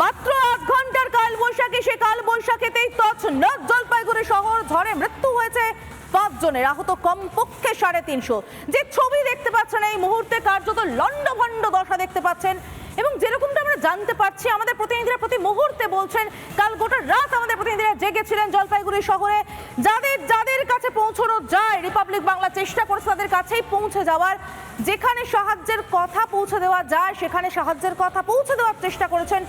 মাত্র আধ ঘণ্টার কাল বৈশাখী, সে কাল বৈশাখীতেই তছনছ জলপাইগুড়ি শহর। ঝড়ে মৃত্যু হয়েছে আহত কমপক্ষে সাড়ে তিনশো। যে ছবি দেখতে পাচ্ছেন এই মুহূর্তে কার্যত লণ্ডভণ্ড দশা দেখতে পাচ্ছেন। এবং যেরকমটা আমরা জানতে পারছি, আমাদের প্রতিনিধিরা প্রতি মুহূর্তে বলছেন, কাল গোটা রাত আমাদের প্রতিনিধিরা জেগেছিলেন জলপাইগুড়ি শহরে। যাদের যাদের কাছে পৌঁছানো যায়। রিপাবলিক বাংলা চেষ্টা করেছে তাদের কাছেই পৌঁছে যাওয়ার। যেখানে সাহায্যের কথা পৌঁছে দেওয়া যায়, সেখানে সাহায্যের কথা পৌঁছে দেওয়ার চেষ্টা করেছেন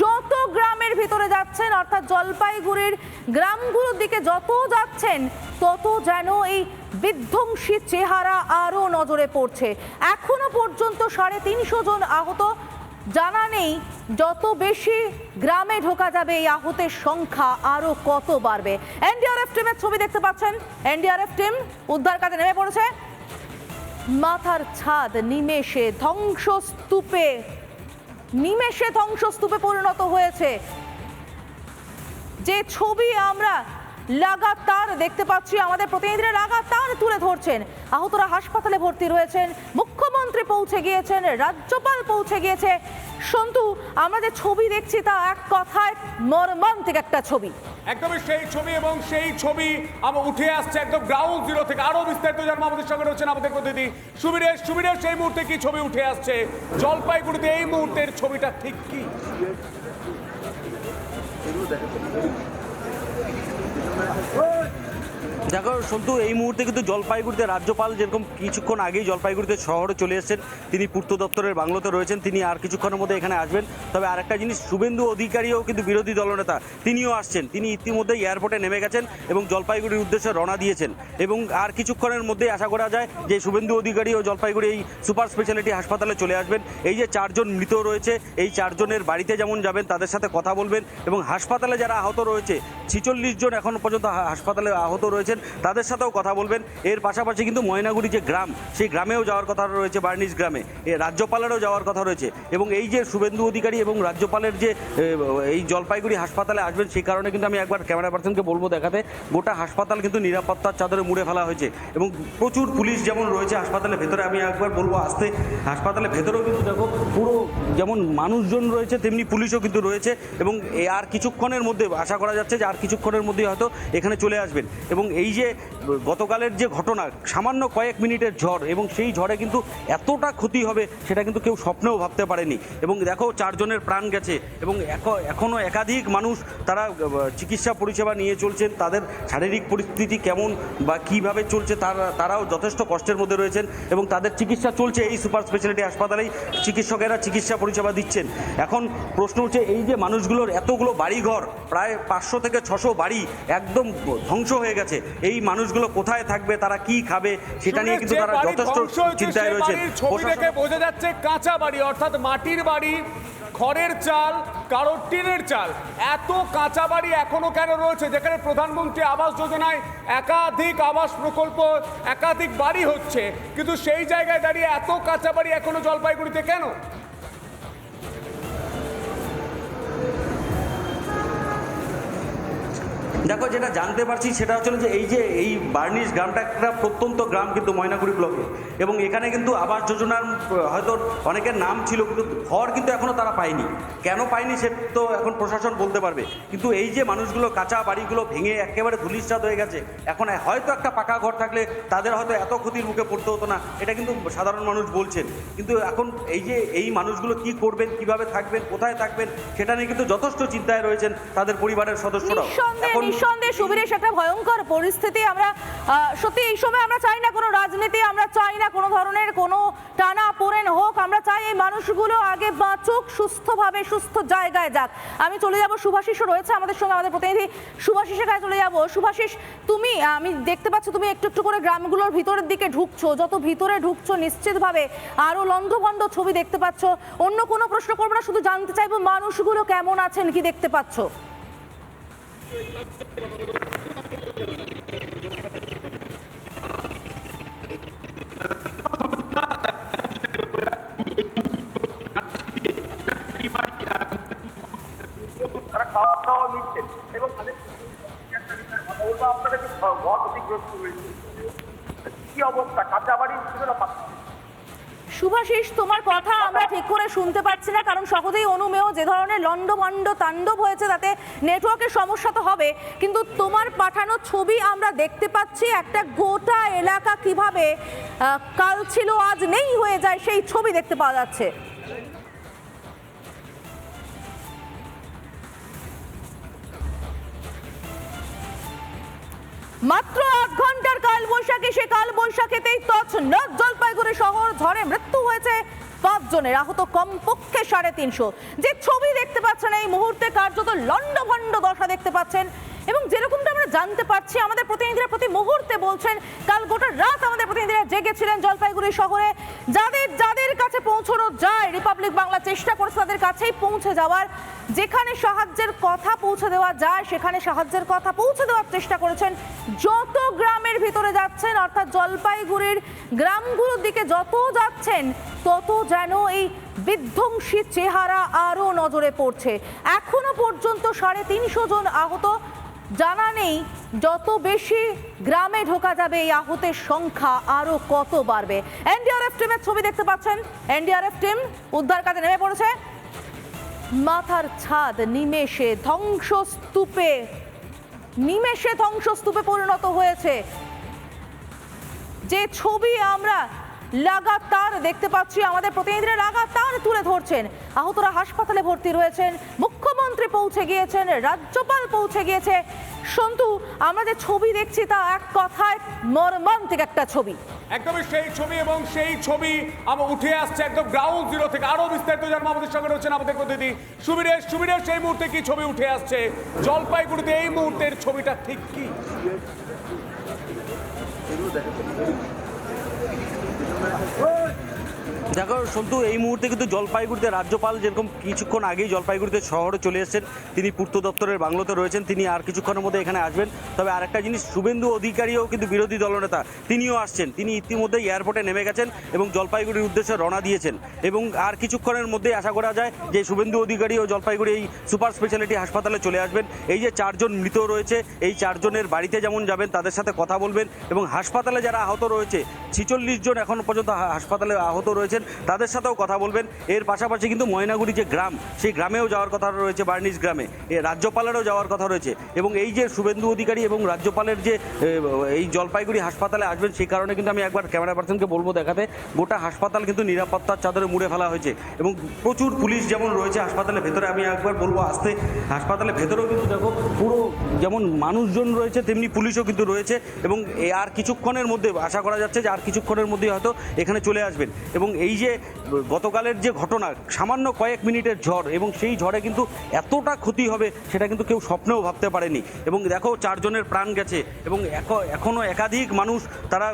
যত গ্রামের ভিতরে যাচ্ছেন, অর্থাৎ জলপাইগুড়ির গ্রামগুলোর দিকে যত যাচ্ছেন, তত যেন এই বিধ্বংসী চেহারা আরও নজরে পড়ছে। এখনও পর্যন্ত সাড়ে তিনশো জন আহত জানা নেই যত বেশি গ্রামে ঢোকা যাবে এই আহতের সংখ্যা আরও কত বাড়বে। এনডিআরএফ টিমের ছবি দেখতে পাচ্ছেন। এনডিআরএফ টিম উদ্ধার কাজে নেমে পড়েছে। মাথার ছাদ, নিমেষে ধ্বংসস্তূপে নিমেষে ধ্বংসস্তূপে পরিণত হয়েছে। যে ছবি আমরা লাগাতার দেখতে পাচ্ছি, আমাদের প্রতিনিধিরা লাগাতার তুলে ধরছেন। আহতরা হাসপাতালে ভর্তি রয়েছেন। মুখ্যমন্ত্রী পৌঁছে গিয়েছেন, রাজ্যপাল পৌঁছে গিয়েছে। সন্তু, আমরা যে ছবি দেখছি তা এক কথায় মর্মান্তিক একটা ছবি। একদমই সেই ছবি এবং সেই ছবি আমার উঠে আসছে একদম গ্রাউন্ড জিরো থেকে। আরও বিস্তারিত জানব আমাদের সঙ্গে রয়েছেন আমাদের প্রতিনিধি সুবিরেশ। সুবিরেশ সেই মুহূর্তে কি ছবি উঠে আসছে? জলপাইগুড়িতে এই মুহূর্তের ছবিটা ঠিক কি? দেখো সন্তু, এই মুহূর্তে কিন্তু জলপাইগুড়িতে রাজ্যপাল যেরকম কিছুক্ষণ আগেই জলপাইগুড়িতে শহরে চলে এসেছেন, তিনি পূর্ত দপ্তরের বাংলোতে রয়েছেন, তিনি আর কিছুক্ষণের মধ্যে এখানে আসবেন। তবে আরেকটা জিনিস, শুভেন্দু অধিকারীও কিন্তু বিরোধী দলনেতা, তিনিও আসছেন। তিনি ইতিমধ্যে এয়ারপোর্টে নেমে গেছেন এবং জলপাইগুড়ির উদ্দেশ্যে রওনা দিয়েছেন। এবং আর কিছুক্ষণের মধ্যে আশা করা যায় যে শুভেন্দু অধিকারী ও জলপাইগুড়ি এই সুপার স্পেশালিটি হাসপাতালে চলে আসবেন। এই যে চারজন মৃত রয়েছে, এই চারজনের বাড়িতে যেমন যাবেন, তাদের সাথে কথা বলবেন এবং হাসপাতালে যারা আহত রয়েছে, ছিচল্লিশ জন এখন পর্যন্ত হাসপাতালে আহত রয়েছেন। তাদের সাথেও কথা বলবেন। এর পাশাপাশি কিন্তু ময়নাগুড়ি যে গ্রাম, সেই গ্রামেও যাওয়ার কথা রয়েছে বার্নিশ গ্রামে। এ রাজ্যপালেরও যাওয়ার কথা রয়েছে। এবং এই যে শুভেন্দু অধিকারী এবং রাজ্যপালের যে এই জলপাইগুড়ি হাসপাতালে আসবেন, সেই কারণে কিন্তু আমি একবার ক্যামেরা পার্সনকে বলব দেখাতে, গোটা হাসপাতাল কিন্তু নিরাপত্তার চাদরে মুড়ে ফেলা হয়েছে। এবং প্রচুর পুলিশ যেমন রয়েছে হাসপাতালের ভেতরে, আমি একবার বলব আসতে, হাসপাতালের ভেতরেও কিন্তু দেখো, পুরো যেমন মানুষজন রয়েছে, তেমনি পুলিশও কিন্তু রয়েছে। এবং আর কিছুক্ষণের মধ্যে, আশা করা যাচ্ছে যে আর কিছুক্ষণের মধ্যে হয়তো এখানে চলে আসবেন। এবং এই যে, গতকালের যে ঘটনা, সামান্য কয়েক মিনিটের ঝড়, এবং সেই ঝড়ে কিন্তু এতটা ক্ষতি হবে, সেটা কিন্তু কেউ স্বপ্নেও ভাবতে পারেনি। এবং দেখো, চারজনের প্রাণ গেছে, এবং এখনও একাধিক মানুষ তারা চিকিৎসা পরিষেবা নিয়ে চলছেন, তাদের শারীরিক পরিস্থিতি কেমন বা কীভাবে চলছে তারা, তারাও যথেষ্ট কষ্টের মধ্যে রয়েছেন, এবং তাদের চিকিৎসা চলছে এই সুপার স্পেশালিটি হাসপাতালেই, চিকিৎসকেরা চিকিৎসা পরিষেবা দিচ্ছেন। এখন প্রশ্ন হচ্ছে, এই যে মানুষগুলোর এতগুলো বাড়িঘর, প্রায় পাঁচশো থেকে ছশো বাড়ি একদম ধ্বংস হয়ে গেছে এই মানুষগুলো কোথায় থাকবে তারা কি খাবে সেটা নিয়ে কিন্তু তারা যথেষ্ট চিন্তায় সেই রয়েছেন ছবি দেখে বোঝা যাচ্ছে কাঁচা বাড়ি অর্থাৎ মাটির বাড়ি খড়ের চাল কারোর টিনের চাল। এত কাঁচা বাড়ি এখনও কেন রয়েছে? যেখানে প্রধানমন্ত্রী আবাস যোজনায় একাধিক আবাস প্রকল্প একাধিক বাড়ি হচ্ছে। কিন্তু সেই জায়গায় দাঁড়িয়ে এত কাঁচা বাড়ি এখনও জলপাইগুড়িতে কেন? দেখো যেটা জানতে পারছি সেটা হচ্ছে যে এই যে এই বার্নিশ গ্রামটা একটা প্রত্যন্ত গ্রাম কিন্তু ময়নাগুড়ি ব্লকে। এবং এখানে কিন্তু আবাস যোজনার হয়তো অনেকের নাম ছিল কিন্তু ঘর কিন্তু এখনও তারা পায়নি। কেন পায়নি সে তো এখন প্রশাসন বলতে পারবে। কিন্তু এই যে মানুষগুলো কাঁচা বাড়িগুলো ভেঙে একেবারে ধুলিস্বাদ হয়ে গেছে এখন হয়তো একটা পাকা ঘর থাকলে তাদের হয়তো এত ক্ষতির মুখে পড়তে হতো না এটা কিন্তু সাধারণ মানুষ বলছেন। কিন্তু এখন এই যে এই মানুষগুলো কি করবেন কীভাবে থাকবেন কোথায় থাকবেন সেটা নিয়ে কিন্তু যথেষ্ট চিন্তায় রয়েছেন তাদের পরিবারের সদস্যরাও। এখন নিঃসন্দেহে সুবিরেশ একটা ভয়ঙ্কর পরিস্থিতি। আমরা সত্যি এই সময় আমরা চাই না কোনো রাজনীতি, আমরা চাই না কোনো ধরনের কোনো টানা পোড়েন হোক। আমরা চাই এই মানুষগুলো আগে বাঁচুক, সুস্থভাবে, সুস্থ জায়গায় যাক। আমি চলে যাব, সুভাষিসও রয়েছে আমাদের সঙ্গে, আমাদের প্রতিনিধি সুভাষিসের কাছে চলে যাব। সুভাষিস, তুমি আমি দেখতে পাচ্ছ তুমি একটু একটু করে গ্রামগুলোর ভিতরের দিকে ঢুকছো। যত ভিতরে ঢুকছো, নিশ্চিতভাবে আরও লন্ডভন্ড ছবি দেখতে পাচ্ছ। অন্য কোনো প্রশ্ন করব না, শুধু জানতে চাইব মানুষগুলো কেমন আছেন, কি দেখতে পাচ্ছ? তারা খাওয়া দাওয়া নিচ্ছেন এবং তাদের ঘর ক্ষতিগ্রস্ত কি অবস্থা কাঁচা বাড়ি ছিল না? শুভাশিস, তোমার কথা আমরা ঠিক করে শুনতে পারছি না, কারণ সহজেই অনুমেয় যে ধরনের লন্ডভন্ড তাণ্ডব হয়েছে তাতে নেটওয়ার্কের সমস্যা তো হবে। কিন্তু তোমার পাঠানো ছবি আমরা দেখতে পাচ্ছি, একটা গোটা এলাকা কীভাবে কাল ছিল, আজ নেই হয়ে যায়, সেই ছবি দেখতে পাওয়া যাচ্ছে। মাত্র আধ ঘণ্টার কাল বৈশাখী সে কাল বৈশাখীতেই তছনছ জলপাইগুড়ি শহর। ঝড়ে মৃত্যু হয়েছে পাঁচজনের আহত কমপক্ষে সাড়ে তিনশো। যে ছবি দেখতে পাচ্ছেন এই মুহূর্তে কার্যত লণ্ডভণ্ড দশা দেখতে পাচ্ছেন এবং যেরকমটা আমরা জানতে পারছি, আমাদের প্রতিনিধিরা প্রতি মুহূর্তে বলছেন, কাল গোটা রাত আমাদের প্রতিনিধিরা জেগেছিলেন জলপাইগুড়ি শহরে। যাদের যাদের কাছে পৌঁছানো যায় রিপাবলিক বাংলা চেষ্টা করেছে তাদের কাছেই পৌঁছে যাওয়ার। যেখানে সাহায্যের কথা পৌঁছে দেওয়া যায়, সেখানে সাহায্যের কথা পৌঁছে দেওয়ার চেষ্টা করেছেন। যত গ্রামের ভিতরে যাচ্ছেন, অর্থাৎ জলপাইগুড়ির গ্রামগুলোর দিকে যত যাচ্ছেন, তত যেন এই বিধ্বংসী চেহারা আরও নজরে পড়ছে। এখনও পর্যন্ত সাড়ে তিনশো জন আহত জানা নেই যত বেশি গ্রামে ঢোকা যাবে এই আহতের সংখ্যা আরও কত বাড়বে। এনডিআরএফ টিমের ছবি দেখতে পাচ্ছেন। এনডিআরএফ টিম উদ্ধার কাজে নেমে পড়েছে। মাথার ছাদ নিমেষে ধ্বংসস্তূপে নিমেষে ধ্বংসস্তূপে পরিণত হয়েছে। যে ছবি আমরা লাগাতার দেখতে পাচ্ছি, আমাদের প্রতিনিধিরা লাগাতার তুলে ধরছেন। আহতরা হাসপাতালে ভর্তি রয়েছেন। মুখ্যমন্ত্রী পৌঁছে গিয়েছেন, রাজ্যপাল পৌঁছে গিয়েছে। সন্তু, আমরা যে ছবি দেখছি তা এক কথায় মর্মান্তিক একটা ছবি। একদমই সেই ছবি এবং সেই ছবি আমার উঠে আসছে একদম গ্রাউন্ড জিরো থেকে। আরও বিস্তারিত জানব আমাদের সঙ্গে রয়েছেন আমাদের প্রতিনিধি সুবিরেশ। সুবিরেশ সেই মুহূর্তে কি ছবি উঠে আসছে? জলপাইগুড়িতে এই মুহূর্তের ছবিটা ঠিক কি? দেখো সন্তু, এই মুহূর্তে কিন্তু জলপাইগুড়িতে রাজ্যপাল যেরকম কিছুক্ষণ আগেই জলপাইগুড়িতে শহরে চলে এসেছেন, তিনি পূর্ত দপ্তরের বাংলোতে রয়েছেন, তিনি আর কিছুক্ষণের মধ্যে এখানে আসবেন। তবে আরেকটা জিনিস, শুভেন্দু অধিকারীও কিন্তু বিরোধী দলনেতা, তিনিও আসছেন। তিনি ইতিমধ্যেই এয়ারপোর্টে নেমে গেছেন এবং জলপাইগুড়ির উদ্দেশ্যে রওনা দিয়েছেন। এবং আর কিছুক্ষণের মধ্যেই আশা করা যায় যে শুভেন্দু অধিকারী ও জলপাইগুড়ি এই সুপার স্পেশালিটি হাসপাতালে চলে আসবেন। এই যে চারজন মৃত রয়েছে, এই চারজনের বাড়িতে যেমন যাবেন, তাদের সাথে কথা বলবেন এবং হাসপাতালে যারা আহত রয়েছে, ছিচল্লিশ জন এখন পর্যন্ত হাসপাতালে আহত রয়েছেন তাদের সাথেও কথা বলবেন। এর পাশাপাশি কিন্তু ময়নাগুড়ি যে গ্রাম, সেই গ্রামেও যাওয়ার কথা রয়েছে বার্নিস গ্রামে। রাজ্যপালেরও যাওয়ার কথা রয়েছে। এবং এই যে শুভেন্দু অধিকারী এবং রাজ্যপালের যে এই জলপাইগুড়ি হাসপাতালে আসবেন, সেই কারণে কিন্তু আমি একবার ক্যামেরা পার্সনকে বলব দেখাতে, গোটা হাসপাতাল কিন্তু নিরাপত্তার চাদরে মুড়ে ফেলা হয়েছে। এবং প্রচুর পুলিশ যেমন রয়েছে হাসপাতালের ভেতরে, আমি একবার বলব আসতে, হাসপাতালের ভেতরেও কিন্তু দেখো, পুরো যেমন মানুষজন রয়েছে, তেমনি পুলিশও কিন্তু রয়েছে। এবং আর কিছুক্ষণের মধ্যে, আশা করা যাচ্ছে যে আর কিছুক্ষণের মধ্যেই হয়তো এখানে চলে আসবেন। এবং এই যে গতকালের যে ঘটনা, সামান্য কয়েক মিনিটের ঝড়, এবং সেই ঝড়ে কিন্তু এতটা ক্ষতি হবে সেটা কিন্তু কেউ স্বপ্নেও ভাবতে পারেনি। এবং দেখো, চারজনের প্রাণ গেছে, এবং এখনও একাধিক মানুষ তারা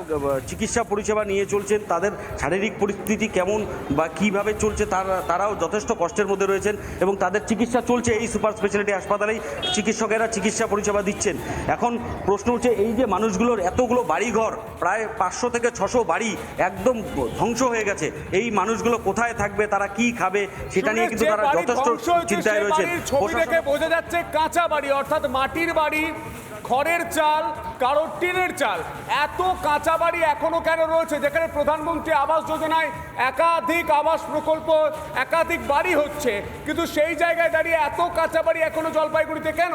চিকিৎসা পরিষেবা নিয়ে চলছেন, তাদের শারীরিক পরিস্থিতি কেমন বা কীভাবে চলছে তারা, তারাও যথেষ্ট কষ্টের মধ্যে রয়েছেন, এবং তাদের চিকিৎসা চলছে এই সুপার স্পেশালিটি হাসপাতালেই, চিকিৎসকেরা চিকিৎসা পরিষেবা দিচ্ছেন। এখন প্রশ্ন হচ্ছে, এই যে মানুষগুলোর এতগুলো বাড়িঘর, প্রায় পাঁচশো থেকে ছশো বাড়ি একদম ধ্বংস হয়ে গেছে এই মানুষগুলো কোথায় থাকবে তারা কি খাবে সেটা নিয়ে কিন্তু তারা যথেষ্ট চিন্তায় বাড়ির ছবি দেখে বোঝা যাচ্ছে কাঁচা বাড়ি অর্থাৎ মাটির বাড়ি খড়ের চাল কারোর টিনের চাল। এত কাঁচা বাড়ি এখনও কেন রয়েছে? যেখানে প্রধানমন্ত্রী আবাস যোজনায় একাধিক আবাস প্রকল্প একাধিক বাড়ি হচ্ছে। কিন্তু সেই জায়গায় দাঁড়িয়ে এত কাঁচা বাড়ি এখনও জলপাইগুড়িতে কেন?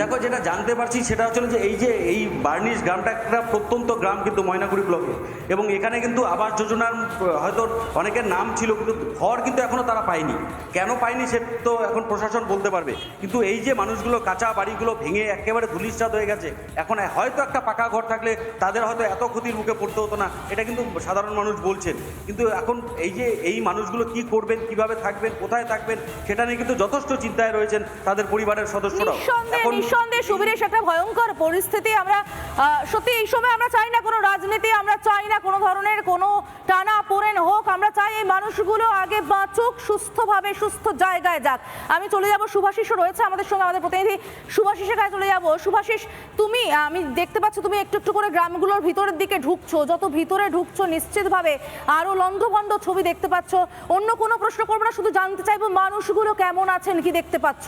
দেখো যেটা জানতে পারছি সেটা হচ্ছে যে এই যে এই বার্নিশ গ্রামটা একটা প্রত্যন্ত গ্রাম কিন্তু ময়নাগুড়ি ব্লকে। এবং এখানে কিন্তু আবাস যোজনার হয়তো অনেকের নাম ছিল কিন্তু ঘর কিন্তু এখনও তারা পায়নি। কেন পায়নি সে তো এখন প্রশাসন বলতে পারবে। কিন্তু এই যে মানুষগুলো কাঁচা বাড়িগুলো ভেঙে একেবারে ধুলিশ্বাদ হয়ে গেছে এখন হয়তো একটা পাকা ঘর থাকলে তাদের হয়তো এত ক্ষতির মুখে পড়তে হতো না এটা কিন্তু সাধারণ মানুষ বলছেন। কিন্তু এখন এই যে এই মানুষগুলো কি করবেন কীভাবে থাকবেন কোথায় থাকবেন সেটা নিয়ে কিন্তু যথেষ্ট চিন্তায় রয়েছেন তাদের পরিবারের সদস্যরাও। নিঃসন্দেহে নিঃসন্দেহে সুবিরেশ একটা ভয়ঙ্কর পরিস্থিতি। আমরা সত্যি এই সময় আমরা চাই না কোনো রাজনীতি, আমরা চাই না কোনো ধরনের কোনো টানা পোড়েন হোক। আমরা চাই এই মানুষগুলো আগে বাঁচুক, সুস্থভাবে সুস্থ জায়গায় যাক। আমি চলে যাব, সুভাষিসও রয়েছে আমাদের সঙ্গে, আমাদের প্রতিনিধি সুভাষিসের কাছে চলে যাব। সুভাষিস, তুমি আমি দেখতে পাচ্ছ তুমি একটু একটু করে গ্রামগুলোর ভিতরের দিকে ঢুকছো। যত ভিতরে ঢুকছো, নিশ্চিতভাবে আরও লন্ডভন্ড ছবি দেখতে পাচ্ছ। অন্য কোনো প্রশ্ন করব না, শুধু জানতে চাইব মানুষগুলো কেমন আছেন, কি দেখতে পাচ্ছ?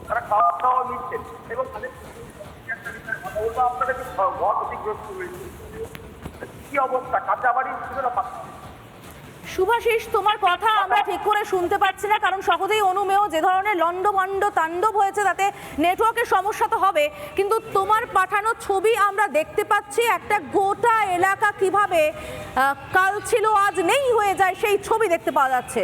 তারা খাওয়া খাওয়া এবং তাদের কি অবস্থা? কাঁচা বাড়ি ছিল না শুভাশিস তোমার কথা আমরা ঠিক করে শুনতে পাচ্ছি না, কারণ সহজেই অনুমেয় যে ধরনের লণ্ডভণ্ড তাণ্ডব হয়েছে তাতে নেটওয়ার্কের সমস্যা তো হবে। কিন্তু তোমার পাঠানো ছবি আমরা দেখতে পাচ্ছি, একটা গোটা এলাকা কীভাবে কাল ছিল আজ নেই হয়ে যায় সেই ছবি দেখতে পাওয়া যাচ্ছে।